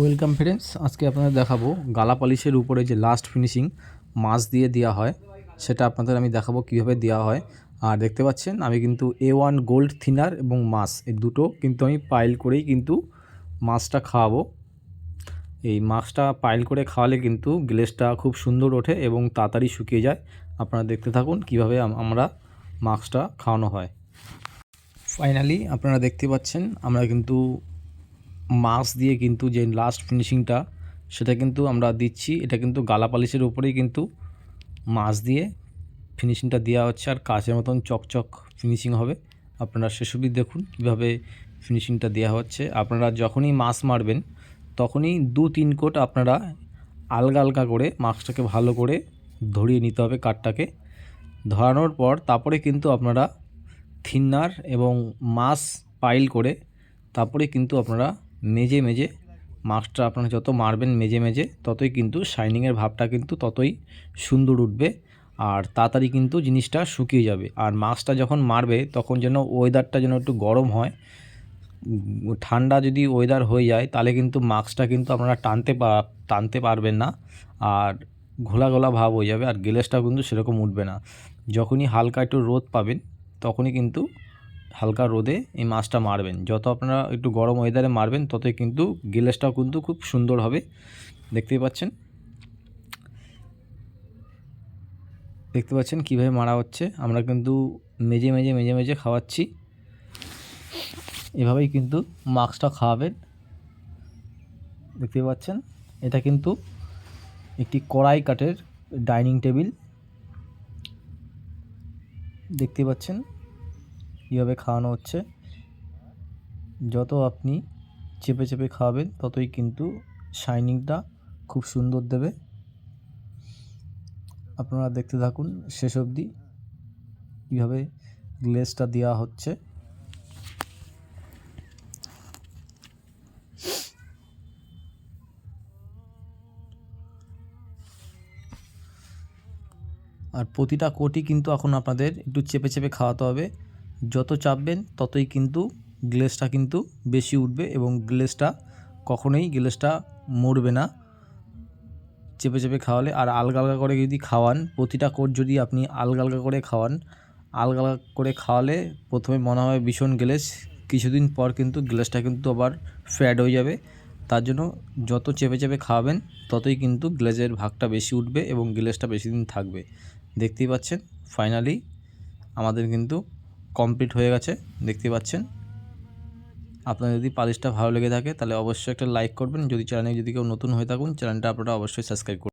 Welcome friends, আজকে আপনাদের দেখাবো গালা পালিশের উপরে যে লাস্ট ফিনিশিং মাছ দিয়ে দেওয়া হয়, সেটা আপনাদের আমি দেখাবো কীভাবে দেওয়া হয়। আর দেখতে পাচ্ছেন, আমি কিন্তু এ ওয়ান গোল্ড থিনার এবং মাছ, এই দুটো কিন্তু আমি পাইল করেই কিন্তু মাছটা খাওয়াবো। এই মাছটা পাইল করে খাওয়ালে কিন্তু গ্লেসটা খুব সুন্দর ওঠে এবং তাড়াতাড়ি শুকিয়ে যায়। আপনারা দেখতে থাকুন কীভাবে আমরা মাছটা খাওয়ানো হয়। ফাইনালি আপনারা দেখতে পাচ্ছেন, আমরা কিন্তু মাছ দিয়ে কিন্তু যে লাস্ট ফিনিশিংটা সেটা কিন্তু আমরা দিচ্ছি। এটা কিন্তু গালা পালিশের উপরেই কিন্তু মাছ দিয়ে ফিনিশিংটা দেওয়া হচ্ছে। আর কাচের মতন চকচক ফিনিশিং হবে। আপনারা সেসবই দেখুন কীভাবে ফিনিশিংটা দেওয়া হচ্ছে। আপনারা যখনই মাছ মারবেন, তখনই দু তিন কোট আপনারা আলগা আলগা করে মাছটাকে ভালো করে ধরিয়ে নিতে হবে কাঠটাকে। ধরানোর পর তারপরে কিন্তু আপনারা থিন্নার এবং মাছ পাইল করে তারপরে কিন্তু আপনারা মেজে মেজে মাছটা আপনারা যত মারবেন মেজে মেজে ততই কিন্তু শাইনিংয়ের ভাবটা কিন্তু ততই সুন্দর উঠবে আর তাড়াতাড়ি কিন্তু জিনিসটা শুকিয়ে যাবে। আর মাছটা যখন মারবে, তখন যেন ওয়েদারটা যেন একটু গরম হয়, ঠান্ডা যদি ওয়েদার হয়ে যায়, তাহলে কিন্তু মাস্কটা কিন্তু আপনারা টানতে টানতে পারবেন না আর ঘোলা ঘোলা ভাব হয়ে যাবে আর গ্লেসটাও কিন্তু সেরকম উঠবে না। যখনই হালকা একটু রোদ পাবেন, তখনই কিন্তু হালকা রোদে এই মাছটা মারবেন। যত আপনারা একটু গরম ওয়েদারে মারবেন, ততই কিন্তু গ্লেসটাও কিন্তু খুব সুন্দর হবে। দেখতেই পাচ্ছেন? দেখতে পাচ্ছেন কীভাবে মারা হচ্ছে? আমরা কিন্তু মেজে মেজে মেজে মেজে খাওয়াচ্ছি। এভাবেই কিন্তু মাস্কটা খাওয়াবেন। দেখতে পাচ্ছেন? এটা কিন্তু একটি কড়াই কাঠের ডাইনিং টেবিল দেখতে পাচ্ছেন? কীভাবে খাওয়ানো হচ্ছে। যত আপনি চেপে চেপে খাওয়াবেন, ততই কিন্তু শাইনিংটা খুব সুন্দর দেবে। আপনারা দেখতে থাকুন শেষ অবধি কীভাবে গ্লেজটা দেওয়া হচ্ছে। আর প্রতিটা কোটি কিন্তু এখন আপনাদের একটু চেপে চেপে খাওয়াতে হবে। যত চাপবেন ততই কিন্তু গ্লেসটা কিন্তু বেশি উঠবে এবং গ্লেসটা কখনোই গ্লেসটা মরবে না। চেপে চেপে খাওয়ালে আর আলগা আলগা করে যদি খাওয়ান, প্রতিটা কোট যদি আপনি আলগা আলগা করে খাওয়ান, আলগা আলগা করে খাওয়ালে প্রথমে মনে হয় ভীষণ গ্লেস, কিছুদিন পর কিন্তু গ্লেসটা কিন্তু আবার ফ্যাড হয়ে যাবে। তার জন্য যত চেপে চেপে খাওয়াবেন, ততই কিন্তু গ্লেজের ভাগটা বেশি উঠবে এবং গ্লেসটা বেশি দিন থাকবে। দেখতেই পাচ্ছেন ফাইনালি আমাদের কিন্তু কমপ্লিট হয়ে গেছে, দেখতে পাচ্ছেন। আপনার যদি পালিশটা ভালো লেগে থাকে, তাহলে অবশ্যই একটা লাইক করবেন। যদি চ্যানেলে যদি কেউ নতুন হয়ে থাকুন চ্যানেলটা আপনারা অবশ্যই সাবস্ক্রাইব করবেন।